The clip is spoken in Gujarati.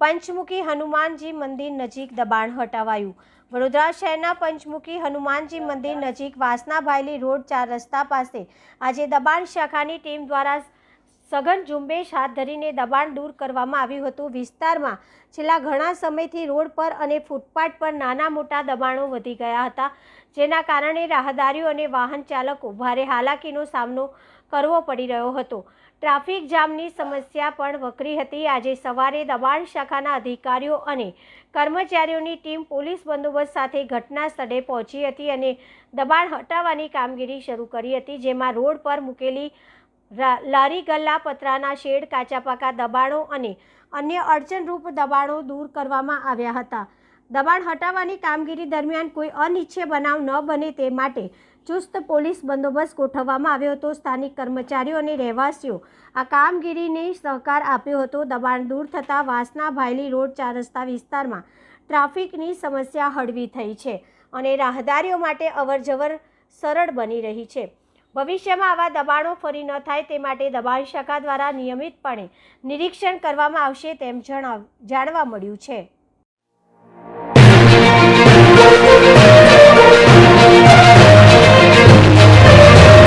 પંચમુખી હનુમાનજી મંદિર નજીક દબાણ હટાવાયું. વડોદરા શહેરના પંચમુખી હનુમાનજી મંદિર નજીક વાસના ભાયલી રોડ ચાર રસ્તા પાસે આજે દબાણ શાખાની ટીમ દ્વારા સઘન ઝુંબેશ હાથ ધરીને દબાણ દૂર કરવામાં આવ્યું હતું. વિસ્તારમાં છેલ્લા ઘણા સમયથી રોડ પર અને ફૂટપાથ પર નાના મોટા દબાણો વધી ગયા હતા, જેના કારણે રાહદારીઓ અને વાહન ચાલકો ભારે હાલાકીનો સામનો કરવો પડી રહ્યો હતો. ટ્રાફિક જામની સમસ્યા પણ વકરી હતી. આજે સવારે દબાણ શાખાના અધિકારીઓ અને કર્મચારીઓની ટીમ પોલીસ બંદોબસ્ત સાથે ઘટના સ્થળે પહોંચી હતી અને દબાણ હટાવવાની કામગીરી શરૂ કરી હતી, જેમાં રોડ પર મૂકેલી લારી ગલ્લા પતરાના શેડ કાચા પાકા દબાણો અને અન્ય અડચણરૂપ દબાણો દૂર કરવામાં આવ્યા હતા. દબાણ હટાવવાની કામગીરી દરમિયાન કોઈ અનિચ્છે બનાવ ન બને તે માટે ચુસ્ત પોલીસ બંદોબસ્ત ગોઠવવામાં આવ્યો હતો. સ્થાનિક કર્મચારીઓ અને રહેવાસીઓ આ કામગીરીને સહકાર આપ્યો હતો. દબાણ દૂર થતાં વાસના ભાયલી રોડ ચાર રસ્તા વિસ્તારમાં ટ્રાફિકની સમસ્યા હળવી થઈ છે અને રાહદારીઓ માટે અવરજવર સરળ બની રહી છે. ભવિષ્યમાં આવા દબાણો ફરી ન થાય તે માટે દબાણ શાખા દ્વારા નિયમિતપણે નિરીક્ષણ કરવામાં આવશે તેમ જણાવ, જાણવા મળ્યું છે.